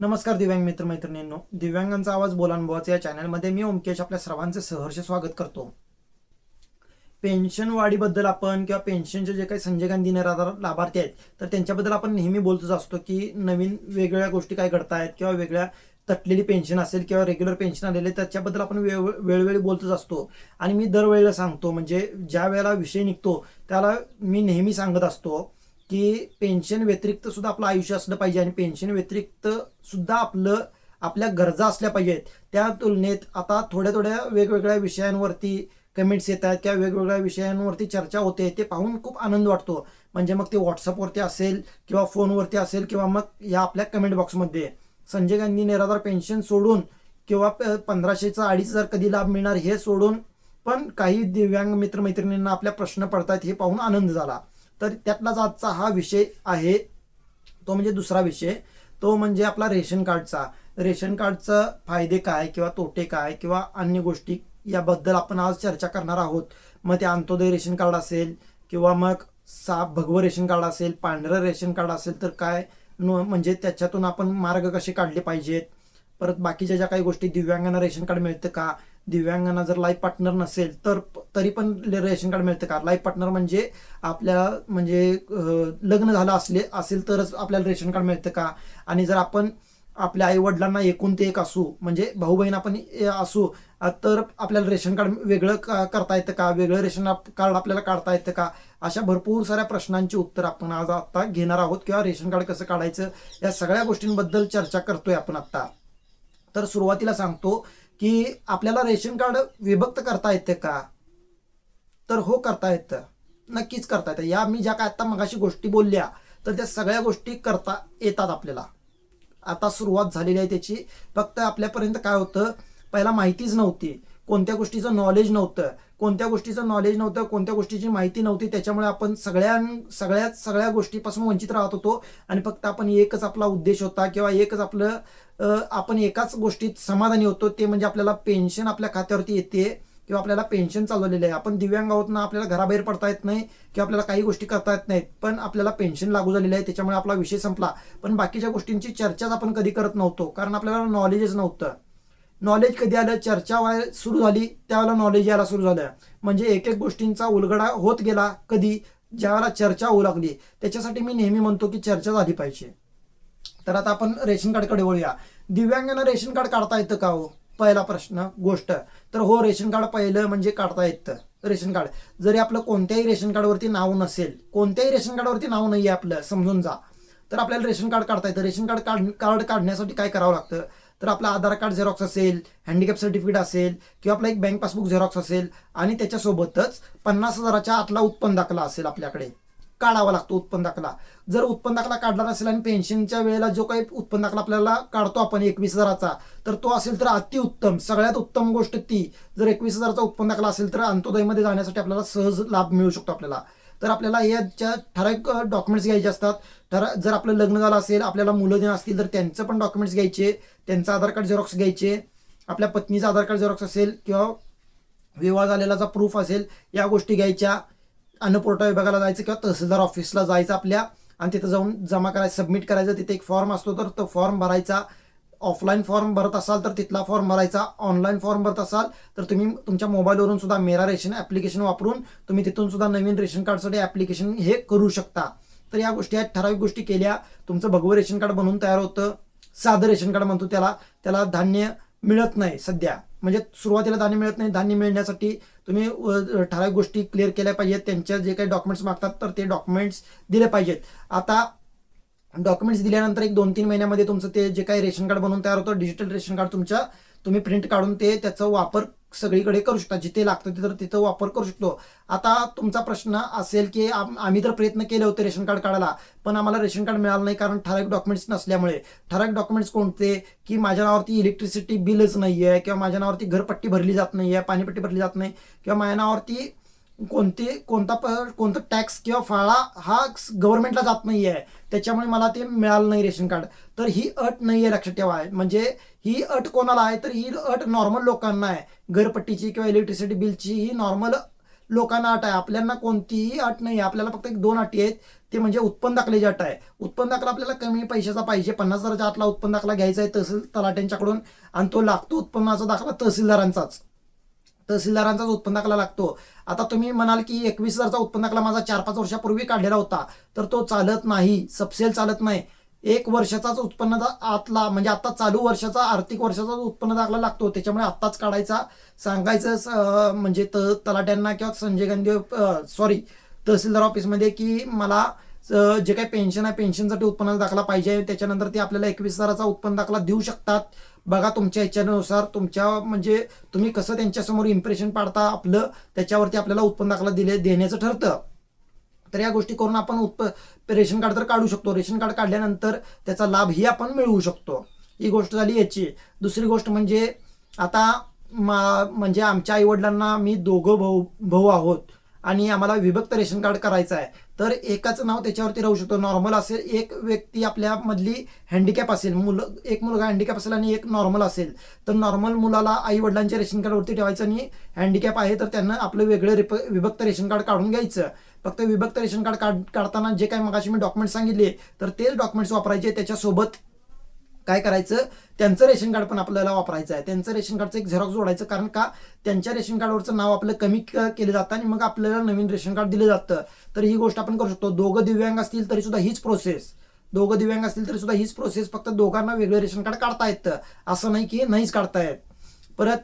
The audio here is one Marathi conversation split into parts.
नमस्कार दिव्यांग मित्र मैत्रिणींनो दिव्यांगांचा आवाज बोलानुभवाचा या चॅनलमध्ये मी ओमकेश आपल्या सर्वांचे सहर्ष स्वागत करतो. पेन्शन वाढीबद्दल आपण किंवा पेन्शनचे जे काही संजय गांधी निराधार लाभार्थी आहेत तर त्यांच्याबद्दल आपण नेहमी बोलतच असतो की नवीन वेगवेगळ्या गोष्टी काय आहेत किंवा वेगळ्या तटलेली पेन्शन असेल किंवा रेग्युलर पेन्शन आलेले त्याच्याबद्दल आपण वेळ वेळोवेळी बोलतच असतो. आणि मी दरवेळेला सांगतो म्हणजे ज्या वेळेला विषय निघतो त्याला मी नेहमी सांगत असतो. की पेन्शन व्यतिरिक्त सुद्धा आपलं आयुष्य असलं पाहिजे आणि पेन्शन व्यतिरिक्त सुद्धा आपलं आपल्या गरजा असल्या पाहिजेत. त्या तुलनेत आता थोड्या थोड्या वेगवेगळ्या विषयांवरती कमेंट्स येत आहेत किंवा वेगवेगळ्या विषयांवरती चर्चा होते ते पाहून खूप आनंद वाटतो. म्हणजे मग ते व्हॉट्सअपवरती असेल किंवा फोनवरती असेल किंवा मग या आपल्या कमेंट बॉक्समध्ये संजय गांधी निराधार पेन्शन सोडून किंवा प- पंधराशेचा अडीच हजार कधी लाभ मिळणार हे सोडून पण काही दिव्यांग मित्रमैत्रिणींना आपल्या प्रश्न पडतात हे पाहून आनंद झाला. तर त्यातलाच आजचा हा विषय आहे. तो म्हणजे दुसरा विषय. तो म्हणजे आपला रेशन कार्डचा. रेशन कार्डचं फायदे काय किंवा तोटे काय किंवा अन्य गोष्टी याबद्दल आपण आज चर्चा करणार आहोत. मग ते अंत्योदय रेशन कार्ड असेल किंवा मग सा भगवं रेशन कार्ड असेल पांढरं रेशन कार्ड असेल तर काय? म्हणजे त्याच्यातून आपण मार्ग कसे काढले पाहिजेत? परत बाकीच्या ज्या काही गोष्टी दिव्यांगांना रेशन कार्ड मिळतं का? दिव्यांगांना जर लाईफ पार्टनर नसेल तर तरी पण रेशन कार्ड मिळतं का? लाईफ पार्टनर म्हणजे आपल्या म्हणजे लग्न झालं असले असेल तरच आपल्याला रेशन कार्ड मिळतं का? आणि जर आपण आपल्या आई वडिलांना एकूण ते एक असू म्हणजे भाऊ बहीण आपण ए- असू तर आपल्याला रेशन कार्ड वेगळं का- करता येतं का? वेगळं रेशन कार्ड आपल्याला काढता येतं का? अशा भरपूर साऱ्या प्रश्नांची उत्तर आपण आज आता घेणार आहोत. किंवा रेशन कार्ड कसं काढायचं? या सगळ्या गोष्टींबद्दल चर्चा करतोय आपण आता तर सुरुवातीला सांगतो की आपल्याला रेशन कार्ड विभक्त करता येते का? तर हो करता येतं. नक्कीच करता येतं. या मी ज्या काय आता मगाशी गोष्टी बोलल्या तर त्या सगळ्या गोष्टी करता येतात आपल्याला. आता सुरुवात झालेली आहे त्याची. फक्त आपल्यापर्यंत काय होतं पहिला माहितीच नव्हती. कोणत्या गोष्टीचं नॉलेज नव्हतं. कोणत्या गोष्टीचं नॉलेज नव्हतं कोणत्या गोष्टीची माहिती नव्हती त्याच्यामुळे आपण सगळ्या सगळ्यात सगळ्या गोष्टीपासून वंचित राहत होतो. आणि फक्त आपण एकच आपला उद्देश होता किंवा एकच आपलं आपण एकाच गोष्टीत समाधानी होतो ते म्हणजे आपल्याला पेन्शन आपल्या खात्यावरती येते किंवा आपल्याला पेन्शन चालवलेलं आहे. आपण दिव्यांग आहोत ना आपल्याला घराबाहेर पडता येत नाही किंवा आपल्याला काही गोष्टी करता येत नाहीत पण आपल्याला पेन्शन लागू झालेलं आहे त्याच्यामुळे आपला विषय संपला. पण बाकीच्या गोष्टींची चर्चाच आपण कधी करत नव्हतो कारण आपल्याला नॉलेजच नव्हतं. नॉलेज कधी आलं? चर्चा व्हाय सुरू झाली त्यावेळेला नॉलेज यायला सुरू झालं. म्हणजे एक एक गोष्टींचा उलगडा होत गेला कधी ज्यावेळेला चर्चा होऊ लागली. त्याच्यासाठी मी नेहमी म्हणतो की चर्चा झाली पाहिजे. तर आता आपण रेशन कार्डकडे वळूया. दिव्यांगांना रेशन कार्ड काढता येतं का हो? पहिला प्रश्न गोष्ट. तर हो रेशन कार्ड पहिलं म्हणजे काढता येतं. Ration card. जरी आपलं कोणत्याही रेशन कार्डवरती नाव नसेल कोणत्याही रेशन कार्डवरती नाव नाही आहे आपलं समजून जा. तर आपल्याला रेशन कार्ड काढता येतं. रेशन कार्ड काढ कार्ड काढण्यासाठी काय करावं लागतं? तर आपलं आधार कार्ड झेरॉक्स असेल हँडिकॅप सर्टिफिकेट असेल किंवा आपलं एक बँक पासबुक झेरॉक्स असेल आणि त्याच्यासोबतच पन्नास हजाराच्या आतला उत्पन्न दाखला असेल आपल्याकडे. काढावा लागतो उत्पन्न दाखला. जर उत्पन्न दाखला काढला नसेल आणि पेन्शनच्या वेळेला जो काही उत्पन्न दाखला आपल्याला काढतो आपण एकवीस हजाराचा तर तो असेल तर अतिउत्तम. सगळ्यात उत्तम गोष्ट ती जर एकवीस हजाराचा उत्पन्न दाखला असेल तर अंत्योदयमध्ये जाण्यासाठी आपल्याला सहज लाभ मिळू शकतो आपल्याला. तर आपल्याला याच्या ठराविक डॉक्युमेंट्स घ्यायचे असतात ठरा जर आपलं लग्न झालं असेल आपल्याला मुलं देणं असतील तर त्यांचं पण डॉक्युमेंट्स घ्यायचे त्यांचं आधार कार्ड झेरॉक्स घ्यायचे आपल्या पत्नीचं आधार कार्ड झेरॉक्स असेल किंवा विवाह झालेलाचा प्रूफ असेल या गोष्टी घ्यायच्या. अन्नपुरवठा विभागाला जायचं किंवा तहसीलदार ऑफिसला जायचं आपल्या आणि तिथं जाऊन जमा करायचं सबमिट करायचं. तिथे एक फॉर्म असतो तर तो फॉर्म भरायचा. ऑफलाईन फॉर्म भरत असाल तर तिथला फॉर्म भरायचा. ऑनलाईन फॉर्म भरत असाल तर तुम्ही तुमच्या मोबाईलवरून सुद्धा मेरा रेशन ॲप्लिकेशन वापरून तुम्ही तिथून सुद्धा नवीन रेशन कार्डसाठी ॲप्लिकेशन हे करू शकता. तर या गोष्टी आहेत. ठराविक गोष्टी केल्या. तुमचं भगवं रेशन कार्ड बनवून तयार होतं. साधं रेशन कार्ड म्हणतो त्याला. त्याला धान्य मिळत नाही सध्या. म्हणजे सुरुवातीला धान्य मिळत नाही. धान्य मिळण्यासाठी तुम्ही ठराविक गोष्टी क्लिअर केल्या पाहिजेत. त्यांच्या जे काही डॉक्युमेंट्स मागतात तर ते डॉक्युमेंट्स दिले पाहिजेत. आता डॉक्युमेंट्स दिल्यानंतर एक दोन तीन महिन्यामध्ये तुमचं ते जे काही रेशन कार्ड बनवून तयार होतं डिजिटल रेशन कार्ड तुमच्या तुम्ही प्रिंट काढून ते त्याचा वापर सगळीकडे करू शकता. जिथे लागतं तिथं तिथं वापर करू शकतो. आता तुमचा प्रश्न असेल की आम्ही तर प्रयत्न केले होते रेशन कार्ड काढायला पण आम्हाला रेशन कार्ड मिळालं नाही कारण ठराविक डॉक्युमेंट्स नसल्यामुळे. ठराविक डॉक्युमेंट्स कोणते? की माझ्या नावावरती इलेक्ट्रिसिटी बिलच नाही आहे किंवा माझ्या नावावरती घरपट्टी भरली जात नाही आहे पाणीपट्टी भरली जात नाही किंवा माझ्या नावावरती कोणते कोणता प कोणता टॅक्स किंवा फाळा हा गव्हर्नमेंटला जात नाही आहे त्याच्यामुळे मला ते मिळालं नाही रेशन कार्ड. तर ही अट नाही आहे लक्षात ठेवा. म्हणजे ही अट कोणाला आहे? तर ही अट नॉर्मल लोकांना आहे. घरपट्टीची किंवा इलेक्ट्रिसिटी बिलची ही नॉर्मल लोकांना अट आहे. आपल्याला कोणतीही अट नाही आहे आपल्याला फक्त एक दोन अटी आहेत. ते म्हणजे उत्पन्न दाखल्याची अट आहे. उत्पन्न दाखला आपल्याला कमी पैशाचा पाहिजे. पन्नास हजाराच्या आतला उत्पन्न दाखला घ्यायचा आहे तहसील तलाट्यांच्याकडून आणि तो लागतो उत्पन्नाचा दाखला तहसीलदारांचाच. तहसीलदारांचाच उत्पन्न दाखला लागतो. आता तुम्ही म्हणाल की एकवीस हजारचा उत्पन्न दाखला माझा चार पाच वर्षापूर्वी काढलेला होता. तर तो चालत नाही. सबसेल चालत नाही. एक वर्षाचाच उत्पन्न आतला म्हणजे आता चालू वर्षाचा आर्थिक वर्षाचा उत्पन्न दाखला लागतो त्याच्यामुळे आत्ताच काढायचा. सांगायचं स- म्हणजे त तलाट्यांना किंवा संजय गांधी सॉरी तहसीलदार ऑफिसमध्ये की मला जे काही पेन्शन आहे पेन्शनसाठी उत्पन्न दाखला पाहिजे. त्याच्यानंतर ते आपल्याला एकवीस हजाराचा उत्पन्न दाखला देऊ शकतात. बघा तुमच्या ह्याच्यानुसार तुमच्या म्हणजे तुम्ही कसं त्यांच्यासमोर इम्प्रेशन पाडता आपलं त्याच्यावरती आपल्याला उत्पन्न दाखला दिले देण्याचं ठरतं. तर या गोष्टी करून आपण उत्प रेशन कार्ड तर काढू शकतो. रेशन कार्ड काढल्यानंतर त्याचा लाभही आपण मिळवू शकतो. ही गोष्ट झाली याची. दुसरी गोष्ट म्हणजे आता मा म्हणजे आमच्या आईवडिलांना मी दोघं भाऊ भाऊ आहोत आणि आम्हाला विभक्त रेशन कार्ड करायचं आहे. तर एकाचं नाव त्याच्यावरती राहू शकतो. नॉर्मल असेल एक व्यक्ती आपल्यामधली हँडिकॅप असेल मुलं एक मुलगा हँडिकॅप असेल आणि एक नॉर्मल असेल. तर नॉर्मल मुलाला आई वडिलांच्या रेशन कार्डवरती ठेवायचं आणि हँडिकॅप आहे तर त्यांना आपलं वेगळं रिप विभक्त रेशन कार्ड काढून घ्यायचं. फक्त विभक्त रेशन कार्ड काढ काढताना जे काही मगाशी मी डॉक्युमेंट सांगितले तर तेच डॉक्युमेंट्स वापरायचे त्याच्यासोबत काय करायचं? त्यांचं रेशन कार्ड पण आपल्याला वापरायचं आहे. त्यांचं रेशन कार्डचं एक झेरॉक्स जोडायचं कारण का? त्यांच्या रेशन कार्डवरचं नाव आपलं कमी केलं जातं आणि मग आपल्याला नवीन रेशन कार्ड दिलं जातं. तर ही गोष्ट आपण करू शकतो. दोघं दिव्यांग असतील तरी सुद्धा हीच प्रोसेस दोघं दिव्यांग असतील तरी सुद्धा हीच प्रोसेस फक्त दोघांना वेगळं रेशन कार्ड काढता येतं. असं नाही की नाहीच काढता येत. परत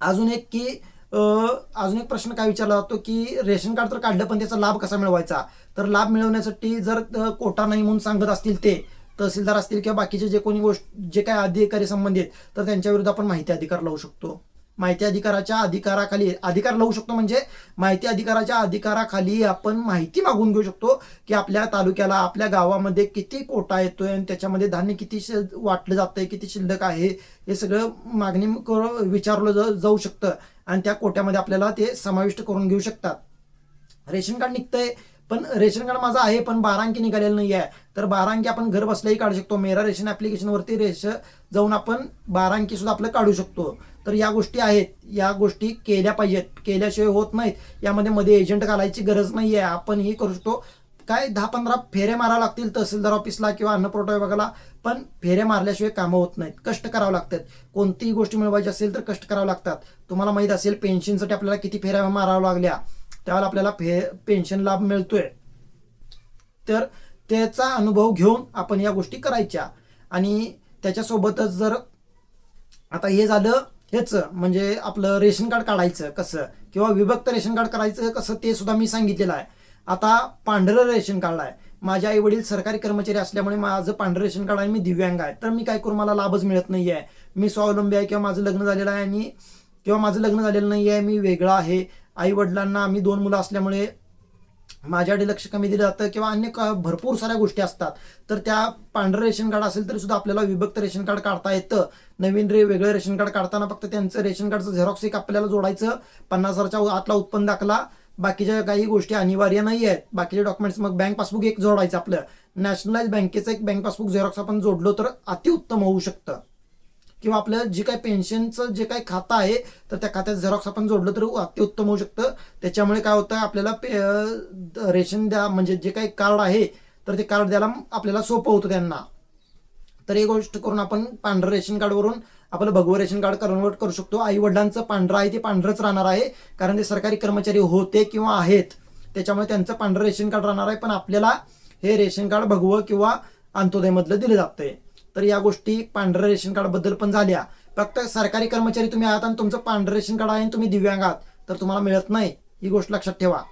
अजून एक की अजून एक प्रश्न काय विचारला जातो की रेशन कार्ड तर काढलं पण त्याचा लाभ कसा मिळवायचा? तर लाभ मिळवण्यासाठी जर कोटा नाही म्हणून सांगत असतील ते तहसीलदार असतील किंवा बाकीचे जे कोणी गोष्ट जे काय अधिकारी संबंधित तर त्यांच्या विरुद्ध आपण माहिती अधिकार लावू शकतो. माहिती अधिकाराच्या अधिकाराखाली अधिकार लावू शकतो म्हणजे माहिती अधिकाराच्या अधिकाराखाली आपण माहिती मागून घेऊ शकतो की आपल्या तालुक्याला आपल्या गावामध्ये किती कोटा येतोय आणि त्याच्यामध्ये धान्य किती शि- वाटलं जातंय किती शिल्लक आहे हे सगळं मागणी विचारलं जाऊ शकतं. आणि त्या कोट्यामध्ये आपल्याला ते समाविष्ट करून घेऊ शकतात. रेशन कार्ड निघतंय पण रेशन कार्ड माझं आहे पण बारा अंकी निघालेलं नाही आहे तर बारा अंकी आपण घर बसल्याही काढू शकतो. मेरा रेशन ऍप्लिकेशनवरती रेश जाऊन आपण बारा अंकी सुद्धा आपलं काढू शकतो. तर या गोष्टी आहेत. या गोष्टी केल्या पाहिजेत. केल्याशिवाय होत नाहीत. यामध्ये मध्ये एजंट घालायची गरज नाही आहे आपण ही करू शकतो. काय दहा पंधरा फेरे मारावं लागतील तहसीलदार ऑफिसला किंवा अन्नपुरवठा विभागाला पण फेरे मारल्याशिवाय कामं होत नाहीत. कष्ट करावं लागतात. कोणतीही गोष्टी मिळवायची असेल तर कष्ट करावं लागतात. तुम्हाला माहीत असेल पेन्शनसाठी आपल्याला किती फेऱ्या माराव्या लागल्या. त्यावर आपल्याला फे पेन्शन लाभ मिळतोय. तर त्याचा अनुभव घेऊन आपण या गोष्टी करायच्या. आणि त्याच्यासोबतच जर आता हे झालं हेच म्हणजे आपलं रेशन कार्ड काढायचं कसं? किंवा विभक्त रेशन कार्ड करायचं कसं ते सुद्धा मी सांगितलेलं आहे. आता पांढरं रेशन कार्ड आहे. माझे आई वडील सरकारी कर्मचारी असल्यामुळे माझं पांढरं रेशन कार्ड आहे मी दिव्यांग आहे. तर मी काय करू? मला लाभच मिळत नाही आहे. मी स्वावलंबी आहे किंवा माझं लग्न झालेलं आहे आणि किंवा माझं लग्न झालेलं नाही आहे. मी वेगळा आहे. आई वडिलांना आम्ही दोन मुलं असल्यामुळे माझ्याकडे लक्ष कमी दिलं जातं किंवा अन्य भरपूर साऱ्या गोष्टी असतात. तर त्या पांढरं रेशन कार्ड असेल तरी सुद्धा आपल्याला विभक्त रेशन कार्ड काढता येतं. नवीन रे वेगळं रेशन कार्ड काढताना फक्त त्यांचं रेशन कार्डचं झेरॉक्स एक आपल्याला जोडायचं. पन्नास हजारच्या आतला उत्पन्न दाखला. बाकीच्या काही गोष्टी अनिवार्य नाही आहेत. बाकीचे डॉक्युमेंट्स मग बँक पासबुक एक जोडायचं आपलं. नॅशनलाइज बँकेचं एक बँक पासबुक झेरॉक्स आपण जोडलो तर अतिउत्तम होऊ शकतं. किंवा आपलं जे काही पेन्शनचं जे काही खातं आहे तर त्या खात्यात झेरॉक्स आपण जोडलं तर अत्युत्तम होऊ शकतं. त्याच्यामुळे काय होतं आपल्याला पे- रेशन द्या म्हणजे जे काही कार्ड आहे तर ते कार्ड द्यायला आपल्याला सोपं होतं त्यांना. तर ही गोष्ट करून आपण पांढरं रेशन कार्डवरून आपलं भगवं रेशन कार्ड कन्वर्ट करू शकतो. आई वडिलांचं पांढरं आहे ते पांढरंच राहणार आहे कारण ते सरकारी कर्मचारी होते किंवा आहेत. त्याच्यामुळे त्यांचं पांढरं रेशन कार्ड राहणार आहे पण आपल्याला हे रेशन कार्ड भगवं किंवा अंत्योदयमधलं दिलं जातंय. तर या गोष्टी पांढरं रेशन कार्डबद्दल पण झाल्या. फक्त सरकारी कर्मचारी तुम्ही आहात आणि तुमचं पांढरं रेशन कार्ड आहे आणि तुम्ही दिव्यांग आहात तर तुम्हाला मिळत नाही. ही गोष्ट लक्षात ठेवा.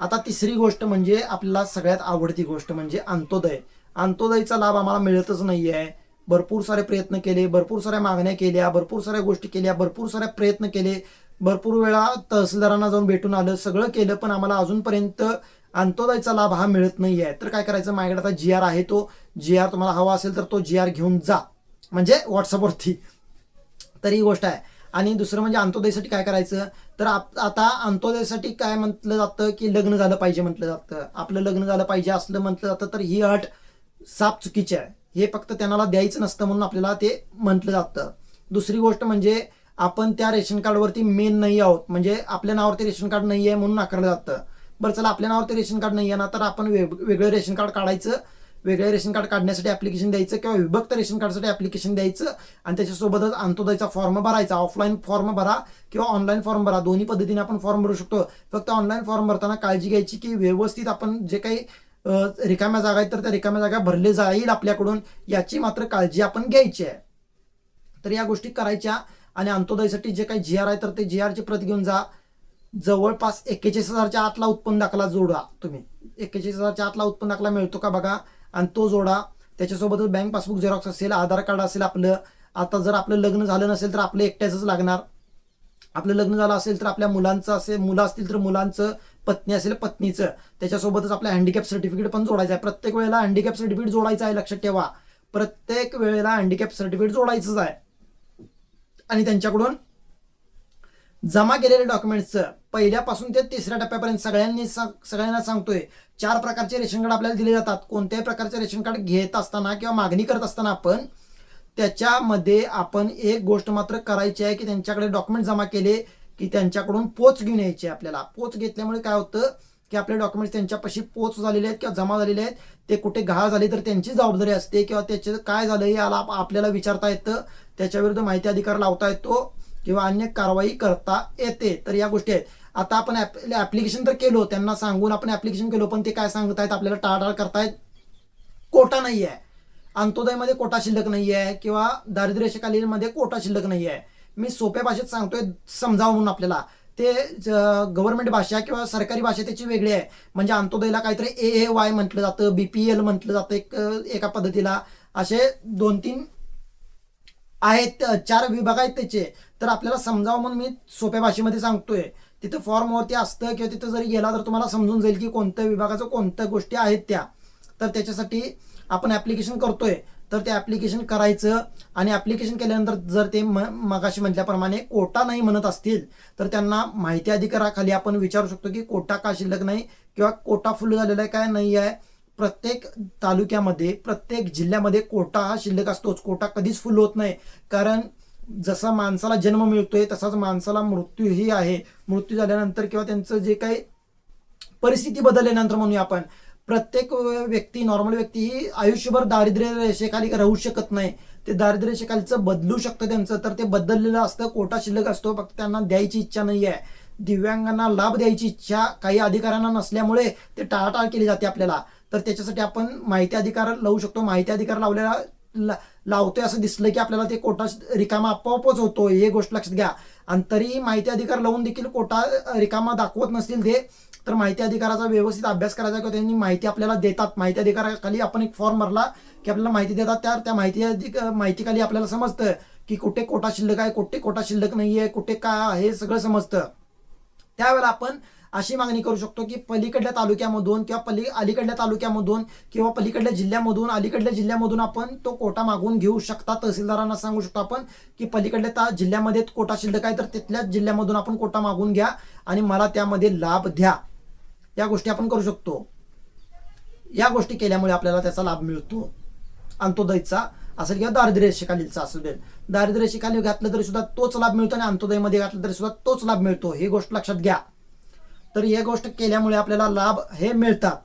आता तिसरी गोष्ट म्हणजे आपल्याला सगळ्यात आवडती गोष्ट म्हणजे अंत्योदय. अंत्योदयचा लाभ आम्हाला मिळतच नाही आहे भरपूर सारे प्रयत्न केले भरपूर साऱ्या मागण्या केल्या भरपूर साऱ्या गोष्टी केल्या भरपूर साऱ्या प्रयत्न केले. भरपूर वेळा तहसीलदारांना जाऊन भेटून आलं सगळं केलं पण आम्हाला अजूनपर्यंत अंत्योदयचा लाभ हा मिळत नाही आहे तर काय करायचं? माझ्याकडे आता जी आर आहे तो जी आर तुम्हाला हवा असेल तर तो जी आर घेऊन जा. म्हणजे व्हॉट्सअपवरती तर ही गोष्ट आहे. आणि दुसरं म्हणजे अंत्योदयसाठी काय करायचं? तर आप- आता अंत्योदयसाठी काय म्हटलं जातं की लग्न झालं पाहिजे म्हटलं जातं. आपलं लग्न झालं पाहिजे असलं म्हटलं जातं तर ही अट साप चुकीची आहे. हे फक्त त्यांना द्यायचं नसतं म्हणून आपल्याला ते म्हटलं जातं. दुसरी गोष्ट म्हणजे आपण त्या रेशन कार्डवरती मेन नाही आहोत. म्हणजे आपल्या नावावरती रेशन कार्ड नाही आहे म्हणून नाकारलं जातं. बरं चला आपल्या नावावर ते रेशन कार्ड नाही आहे ना तर आपण वेग वेगळं रेशन कार्ड काढायचं. वेगळे रेशन कार्ड काढण्यासाठी ऍप्लिकेशन द्यायचं किंवा विभक्त रेशन कार्डसाठी ऍप्लिकेशन द्यायचं. आणि त्याच्यासोबतच अंत्योदयचा फॉर्म भरायचा. ऑफलाईन फॉर्म भरा किंवा ऑनलाईन फॉर्म भरा. दोन्ही पद्धतीने आपण फॉर्म भरू शकतो. फक्त ऑनलाईन फॉर्म भरताना काळजी घ्यायची की व्यवस्थित आपण जे काही रिकाम्या जागा आहेत तर त्या रिकाम्या जागा भरले जाईल आपल्याकडून. याची मात्र काळजी आपण घ्यायची आहे. तर या गोष्टी करायच्या आणि अंत्योदयसाठी जे काही जी आर आहे तर ते जी आरची प्रत घेऊन जा. जवळपास एक्केचाळीस हजारच्या आतला उत्पन्न दाखला जोडा तुम्ही. एक्केचाळीस हजारच्या आतला उत्पन्न दाखला मिळतो का बघा? आणि तो जोडा त्याच्यासोबतच बँक पासबुक झेरॉक्स असेल आधार कार्ड असेल आपलं. आता जर आपलं लग्न झालं नसेल तर आपलं एकट्याचंच लागणार. आपलं लग्न झालं असेल तर आपल्या मुलांचं असेल मुलं असतील तर मुलांचं पत्नी असेल पत्नीचं. त्याच्यासोबतच आपलं हँडिकॅप सर्टिफिकेट पण जोडायचं आहे. प्रत्येक वेळेला हँडिकॅप सर्टिफिकेट जोडायचं आहे लक्षात ठेवा. प्रत्येक वेळेला हँडिकॅप सर्टिफिकेट जोडायचंच आहे. आणि त्यांच्याकडून जमा केलेल्या डॉक्युमेंट्सचं पहिल्यापासून ते तिसऱ्या टप्प्यापर्यंत सगळ्यांनी सगळ्यांना सांगतोय. चार प्रकारचे रेशन कार्ड आपल्याला दिले जातात. कोणत्याही प्रकारचे रेशन कार्ड घेत असताना किंवा मागणी करत असताना आपण त्याच्यामध्ये आपण एक गोष्ट मात्र करायची आहे की त्यांच्याकडे डॉक्युमेंट जमा केले की त्यांच्याकडून पोच घेऊन यायची आहे आपल्याला. पोच घेतल्यामुळे काय होतं की आपले डॉक्युमेंट्स त्यांच्यापाशी पोच झालेले आहेत किंवा जमा झालेले आहेत. ते कुठे घाळ झाले तर त्यांची जबाबदारी असते किंवा त्याचे काय झालं याला आपल्याला विचारता येतं. त्याच्याविरुद्ध माहिती अधिकार लावता येतो. किंवा अन्य कारवाई करता येते तर या गोष्टी आहेत. आता आपण ऍप्लिकेशन तर केलो त्यांना सांगून आपण ऍप्लिकेशन केलो पण ते काय सांगत आहेत आपल्याला टाळाटाळ करतायत. कोटा नाही आहे अंत्योदयमध्ये कोटा शिल्लक नाही आहे किंवा दारिद्र्यरेषेखालीलमध्ये कोटा शिल्लक नाही आहे मी सोप्या भाषेत सांगतोय समजावं म्हणून आपल्याला. ते गव्हर्नमेंट भाषा किंवा सरकारी भाषा त्याची वेगळी आहे. म्हणजे अंत्योदयला काहीतरी ए ए वाय म्हटलं जातं बी पी एल म्हटलं जातं एक एका पद्धतीला. असे दोन तीन आहेत चार विभाग आहेत त्याचे. तर आपल्याला समजावं म्हणून मी सोप्या भाषेमध्ये सांगतोय. तिथं फॉर्मवरती असतं किंवा तिथं जरी गेला तर तुम्हाला समजून जाईल की कोणत्या विभागाचं कोणत्या गोष्टी आहेत त्या. तर त्याच्यासाठी आपण ऍप्लिकेशन करतोय. तर ते ऍप्लिकेशन करायचं आणि ऍप्लिकेशन केल्यानंतर जर ते म मगाशी म्हटल्याप्रमाणे कोटा नाही म्हणत असतील तर त्यांना माहिती अधिकाराखाली आपण विचारू शकतो की कोटा का शिल्लक नाही किंवा कोटा फुल झालेला आहे काय नाही आहे. प्रत्येक तालुक्यामध्ये प्रत्येक जिल्ह्यामध्ये कोटा हा शिल्लक असतोच. कोटा कधीच फुल होत नाही. कारण जसा माणसाला जन्म मिळतोय तसाच माणसाला मृत्यूही आहे. मृत्यू झाल्यानंतर किंवा त्यांचं जे काही परिस्थिती बदलल्यानंतर म्हणूया आपण प्रत्येक व्यक्ती नॉर्मल व्यक्ती ही आयुष्यभर दारिद्र्य रेषेखाली राहू शकत नाही. ते दारिद्र्य रेषेखालीचं बदलू शकतं त्यांचं. तर ते बदललेलं असतं कोटा शिल्लक असतो फक्त त्यांना द्यायची इच्छा नाही आहे दिव्यांगांना लाभ द्यायची इच्छा काही अधिकाऱ्यांना नसल्यामुळे ते टाळाटाळ केली जाते आपल्याला. तर त्याच्यासाठी आपण माहिती अधिकार लावू शकतो. माहिती अधिकार लावलेला ला- लावतोय असं दिसलं की आपल्याला ते कोटा रिकामा आपोआपच होतो हे गोष्ट लक्षात घ्या. आणि तरी माहिती अधिकार लावून देखील कोटा रिकामा दाखवत नसतील ते तर माहिती अधिकाराचा व्यवस्थित अभ्यास करायचा किंवा त्यांनी माहिती आपल्याला देतात. माहिती अधिकाराखाली आपण एक फॉर्म भरला की आपल्याला माहिती देतात त्या त्या माहिती अधिक माहितीखाली आपल्याला समजतं की कुठे कोटा शिल्लक आहे कुठे कोटा शिल्लक नाहीये कुठे काय आहे हे सगळं समजतं. त्यावेळेला आपण अशी मागणी करू शकतो की पलीकडल्या तालुक्यामधून किंवा पली अलीकडल्या तालुक्यामधून किंवा पलीकडल्या जिल्ह्यामधून अलीकडल्या जिल्ह्यामधून आपण तो कोटा मागून घेऊ शकता. तहसीलदारांना सांगू शकतो आपण की पलीकडल्या त्या जिल्ह्यामध्ये कोटा शिल्लक आहे तर तिथल्याच जिल्ह्यामधून आपण कोटा मागून घ्या आणि मला त्यामध्ये लाभ द्या. या गोष्टी आपण करू शकतो. या गोष्टी केल्यामुळे आपल्याला त्याचा लाभ मिळतो. अंत्योदयचा असेल किंवा दारिद्र्य रेषेखालीलचा असेल दारिद्र्य रेषेखाली घातलं तरी सुद्धा तोच लाभ मिळतो आणि अंत्योदयमध्ये घातलं तरी सुद्धा तोच लाभ मिळतो. ही गोष्ट लक्षात घ्या. तर हे गोष्ट केल्यामुळे आपल्याला लाभ हे मिळतात.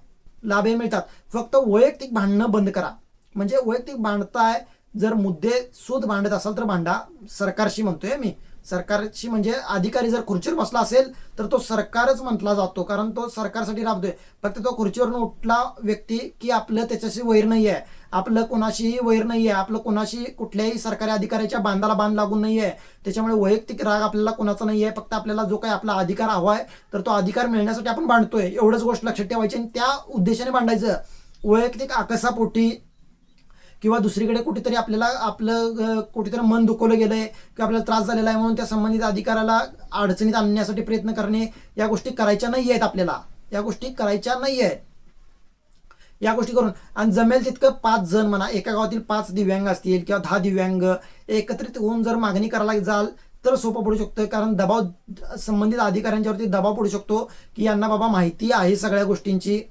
लाभ हे मिळतात. फक्त वैयक्तिक भांडणं बंद करा. म्हणजे वैयक्तिक भांडताय जर मुद्दे सूद भांडत असाल तर भांडा. सरकारशी म्हणतोय मी. सरकारशी म्हणजे अधिकारी जर खुर्चीवर बसला असेल तर तो सरकारच म्हटला जातो. कारण तो सरकारसाठी राबतोय. फक्त तो खुर्चीवरून उठला व्यक्ती की आपलं त्याच्याशी वैर नाही आहे आपलं कोणाशीही वैर नाही आहे आपलं कोणाशी कुठल्याही सरकारी अधिकाऱ्याच्या बांधाला बांध लागून नाही आहे त्याच्यामुळे वैयक्तिक राग आपल्याला कोणाचा नाही आहे फक्त आपल्याला जो काही आपला अधिकार हवा आहे तर तो अधिकार मिळण्यासाठी आपण बांधतोय. एवढंच गोष्ट लक्षात ठेवायची आणि त्या उद्देशाने भांडायचं वैयक्तिक आकसापोटी किंवा दुसरीकडे कुठेतरी आपल्याला आपलं कुठेतरी मन दुखवलं गेलंय किंवा आपल्याला त्रास झालेला आहे म्हणून त्या संबंधित अधिकाराला अडचणीत आणण्यासाठी प्रयत्न करणे या गोष्टी करायच्या नाही आहेत आपल्याला. या गोष्टी करायच्या नाही आहेत या गोष्टी करून. आणि जमेल तितकं पाच जण म्हणा एका गावातील पाच दिव्यांग असतील किंवा दहा दिव्यांग एकत्रित होऊन जर मागणी करायला जाल तर सोपं पडू शकतं. कारण दबाव संबंधित अधिकाऱ्यांच्यावरती दबाव पडू शकतो की यांना बाबा माहिती आहे सगळ्या गोष्टींची.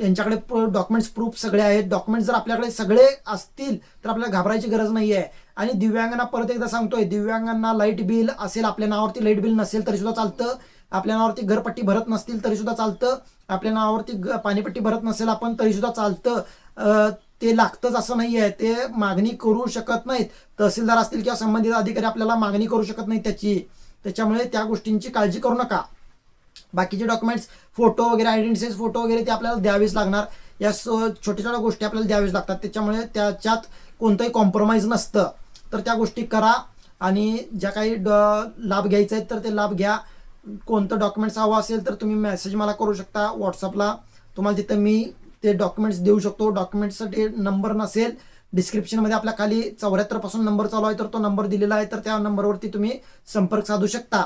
यांच्याकडे डॉक्युमेंट्स प्रूफ सगळे आहेत. डॉक्युमेंट्स जर आपल्याकडे सगळे असतील तर आपल्याला घाबरायची गरज नाही आहे आणि दिव्यांगांना परत एकदा सांगतोय दिव्यांगांना लाइट बिल असेल आपल्या नावावरती लाइट बिल नसेल तरी सुद्धा चालतं. आपल्या नावावरती घरपट्टी भरत नसतील तरी सुद्धा चालतं. आपल्या नावावरती ग- पाणीपट्टी भरत नसेल आपण तरी सुद्धा चालतं ते लागतंच असं नाही आहे ते मागणी करू शकत नाहीत. तहसीलदार असतील किंवा संबंधित अधिकारी आपल्याला मागणी करू शकत नाहीत त्याची. त्याच्यामुळे त्या गोष्टींची काळजी करू नका. बाकीचे डॉक्युमेंट्स फोटो वगैरे आयडेंटिटीज फोटो वगैरे ते आपल्याला द्यावेच लागणार. या छोट्या छोट्या गोष्टी आपल्याला द्याव्याच लागतात. त्याच्यामुळे त्याच्यात कोणतंही कॉम्प्रोमाइज नसतं. तर त्या गोष्टी करा आणि ज्या काही ड- लाभ घ्यायचे आहेत तर ते लाभ घ्या. कोणतं डॉक्युमेंट्स हवं असेल तर तुम्ही मेसेज मला करू शकता व्हॉट्सअपला तुम्हाला तिथं मी ते डॉक्युमेंट्स देऊ शकतो. डॉक्युमेंट्ससाठी नंबर नसेल डिस्क्रिप्शनमध्ये आपल्या खाली चौऱ्याहत्तरपासून नंबर चालू आहे तर तो नंबर दिलेला आहे तर त्या नंबरवरती तुम्ही संपर्क साधू शकता.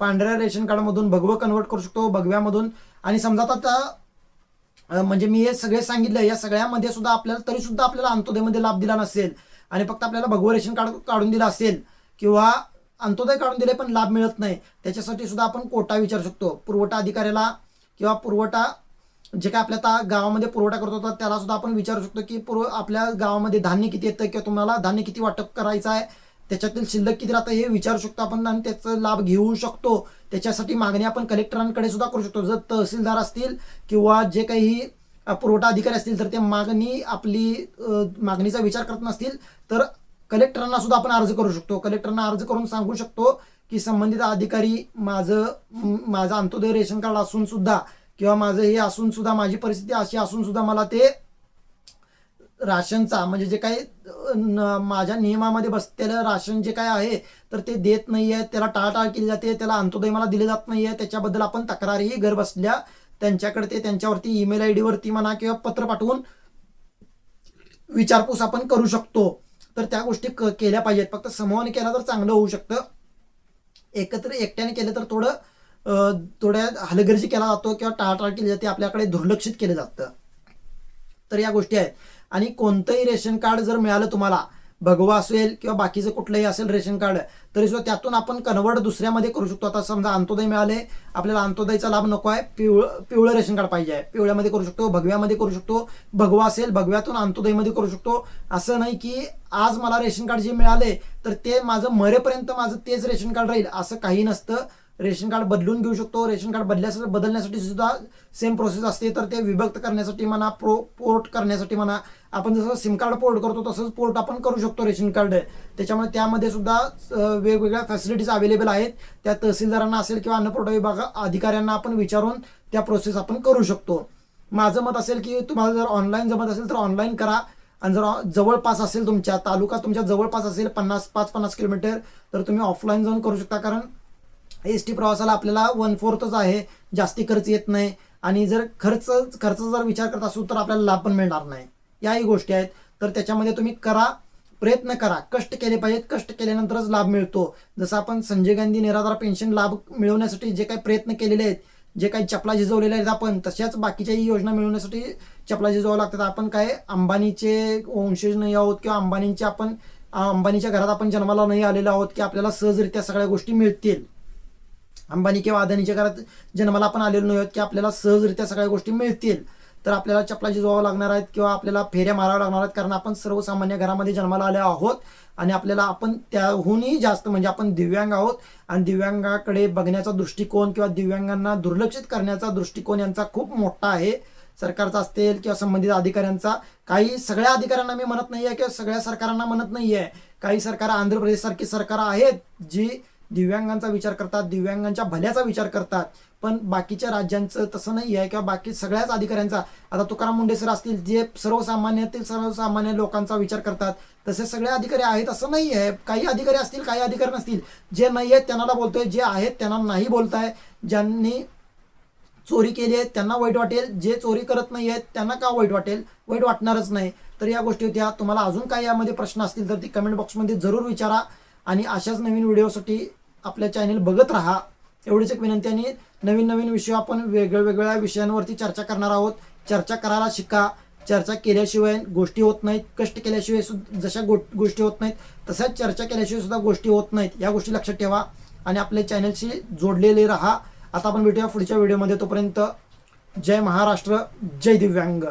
पांढऱ्या रेशन कार्डमधून भगवं कन्वर्ट करू शकतो भगव्यामधून. आणि समजा आता म्हणजे मी हे सगळे सांगितलं या सगळ्यामध्ये सुद्धा आपल्याला तरी सुद्धा आपल्याला अंत्योदयमध्ये लाभ दिला नसेल. आणि फक्त आपल्याला भगवं रेशन कार्ड काढून दिलं असेल किंवा अंत्योदय काढून दिले पण लाभ मिळत नाही. त्याच्यासाठी सुद्धा आपण कोटा विचारू शकतो. पुरवठा अधिकाऱ्याला किंवा पुरवठा जे काय आपल्या आता गावामध्ये पुरवठा करत होता त्याला सुद्धा आपण विचारू शकतो की पूर्व आपल्या गावामध्ये धान्य किती येतं किंवा तुम्हाला धान्य किती वाटप करायचं आहे त्याच्यातील शिल्लक किती राहतं हे विचारू शकतो आपण आणि त्याचा लाभ घेऊ शकतो. त्याच्यासाठी मागणी आपण कलेक्टरांकडे सुद्धा करू शकतो. जर तहसीलदार असतील किंवा जे काही पुरवठा अधिकारी असतील तर ते मागणी आपली मागणीचा विचार करत नसतील तर कलेक्टरांना सुद्धा आपण अर्ज करू शकतो. कलेक्टरांना अर्ज करून सांगू शकतो की संबंधित अधिकारी माझं माझं अंत्योदय रेशन कार्ड असून सुद्धा किंवा माझं हे असून सुद्धा माझी परिस्थिती अशी असून सुद्धा मला ते राशनचा म्हणजे जे काही न- माझ्या नियमामध्ये बसलेलं राशन जे काय आहे तर ते देत नाही आहे त्याला टाळाटाळ केली जाते. त्याला अंत्योदय मला दिले जात नाही आहे त्याच्याबद्दल आपण तक्रारही घर बसल्या त्यांच्याकडे ते त्यांच्यावरती ईमेल आय डीवरती म्हणा किंवा पत्र पाठवून विचारपूस आपण करू शकतो. तर त्या गोष्टी क- केल्या पाहिजेत. फक्त समूहाने केला तर चांगलं होऊ शकतं. एकत्र एकट्याने केलं तर थोडं थोड्या हलगर्जी केला जातो किंवा टाळाटाळ केली जाते आपल्याकडे दुर्लक्षित केलं जातं. तर या गोष्टी आहेत. आणि कोणतंही रेशन कार्ड जर मिळालं तुम्हाला भगवा असेल किंवा बाकीचं कुठलंही असेल रेशन कार्ड तरी सुद्धा त्यातून आपण कन्वर्ट दुसऱ्यामध्ये करू शकतो. आता समजा अंत्योदय मिळाले आपल्याला अंत्योदयचा लाभ नको आहे पिवळ पिवळं रेशन कार्ड पाहिजे आहे. पिवळ्यामध्ये करू शकतो भगव्यामध्ये करू शकतो भगवा असेल भगव्यातून अंत्योदयमध्ये करू शकतो. असं नाही की आज मला रेशन कार्ड जे मिळाले तर ते माझं मरेपर्यंत माझं तेच रेशन कार्ड राहील असं काही नसतं. रेशन कार्ड बदलून घेऊ शकतो. रेशन कार्ड बदल्यासाठी बदलण्यासाठी सुद्धा सेम प्रोसेस असते. तर ते विभक्त करण्यासाठी म्हणा प्रो पोर्ट करण्यासाठी म्हणा आपण जसं सिम कार्ड पोर्ट करतो तसंच पोर्ट आपण करू शकतो रेशन कार्ड. त्याच्यामुळे त्यामध्ये सुद्धा वेगवेगळ्या फॅसिलिटीज अवेलेबल आहेत. त्या तहसीलदारांना असेल किंवा अन्नपुरवठा विभाग अधिकाऱ्यांना आपण विचारून त्या प्रोसेस आपण करू शकतो. माझं मत असेल की तुम्हाला जर ऑनलाईन जमत असेल तर ऑनलाईन करा. आणि जर जवळपास असेल तुमच्या तालुका तुमच्या जवळपास असेल पन्नास पाच पन्नास किलोमीटर तर तुम्ही ऑफलाईन जाऊन करू शकता. कारण एस टी प्रवासाला आपल्याला वन फोर्थच आहे जास्ती खर्च येत नाही. आणि जर खर्च खर्चाचा जर विचार करत असू तर आपल्याला लाभ पण मिळणार नाही. याही गोष्टी आहेत. तर त्याच्यामध्ये तुम्ही करा प्रयत्न करा. कष्ट केले पाहिजेत. कष्ट केल्यानंतरच लाभ मिळतो. जसं आपण संजय गांधी निराधार पेन्शन लाभ मिळवण्यासाठी जे काही प्रयत्न केलेले आहेत जे काही चपला झिजवलेल्या आहेत आपण तशाच बाकीच्याही योजना मिळवण्यासाठी चपला झिजवावं लागतात. आपण काय अंबानीचे वंशज नाही आहोत किंवा अंबानींचे आपण अंबानीच्या घरात आपण जन्माला नाही आलेलो आहोत की आपल्याला सहजरित्या सगळ्या गोष्टी मिळतील. अंबानी किंवा अदानीच्या घरात जन्माला आपण आलेलो नाही आहोत की आपल्याला सहजरित्या सगळ्या गोष्टी मिळतील. तर आपल्याला चपलाची जोवावं लागणार आहेत किंवा आपल्याला फेऱ्या माराव्या लागणार आहेत कारण आपण सर्वसामान्य घरामध्ये जन्माला आले आहोत. आणि आपल्याला आपण त्याहूनही जास्त म्हणजे आपण दिव्यांग आहोत. आणि दिव्यांगाकडे बघण्याचा दृष्टिकोन किंवा दिव्यांगांना दुर्लक्षित करण्याचा दृष्टिकोन यांचा खूप मोठा आहे. सरकारचा असतील किंवा संबंधित अधिकाऱ्यांचा. काही सगळ्या अधिकाऱ्यांना मी म्हणत नाही आहे किंवा सगळ्या सरकारांना म्हणत नाही आहे काही सरकार आंध्र प्रदेशसारखी सरकार आहेत जी दिव्यांगांचा विचार करतात दिव्यांगांच्या भल्याचा विचार करतात. पण बाकीच्या राज्यांचं तसं नाही आहे किंवा बाकी सगळ्याच अधिकाऱ्यांचा. आता तुकाराम मुंडे सर असतील जे सर्वसामान्यातील सर्वसामान्य लोकांचा विचार करतात तसे सगळे अधिकारी आहेत असं नाही आहे काही अधिकारी असतील काही अधिकारी नसतील. जे नाही आहेत त्यांना बोलतोय. जे आहेत त्यांना नाही बोलताय. ज्यांनी चोरी केली आहे त्यांना वाईट वाटेल. जे चोरी करत नाही आहेत त्यांना का वाईट वाटेल? वाईट वाटणारच नाही. तर या गोष्टी होत्या. तुम्हाला अजून काही यामध्ये प्रश्न असतील तर ती कमेंट बॉक्समध्ये जरूर विचारा. आणि अशाच नवीन व्हिडिओसाठी आपल्या चॅनेल बघत राहा. एवढीच एक विनंती आणि नवीन नवीन विषय आपण वेगळ्या वेगळ्या विषयांवरती चर्चा करणार आहोत. चर्चा करायला शिका. चर्चा केल्याशिवाय गोष्टी होत नाहीत. कष्ट केल्याशिवाय सुद्धा जशा गो गोष्टी होत नाहीत तशाच चर्चा केल्याशिवाय सुद्धा गोष्टी होत नाहीत. या गोष्टी लक्षात ठेवा आणि आपल्या चॅनलशी जोडलेले राहा. आता आपण भेटूया पुढच्या व्हिडिओमध्ये तोपर्यंत जय महाराष्ट्र जय दिव्यांग.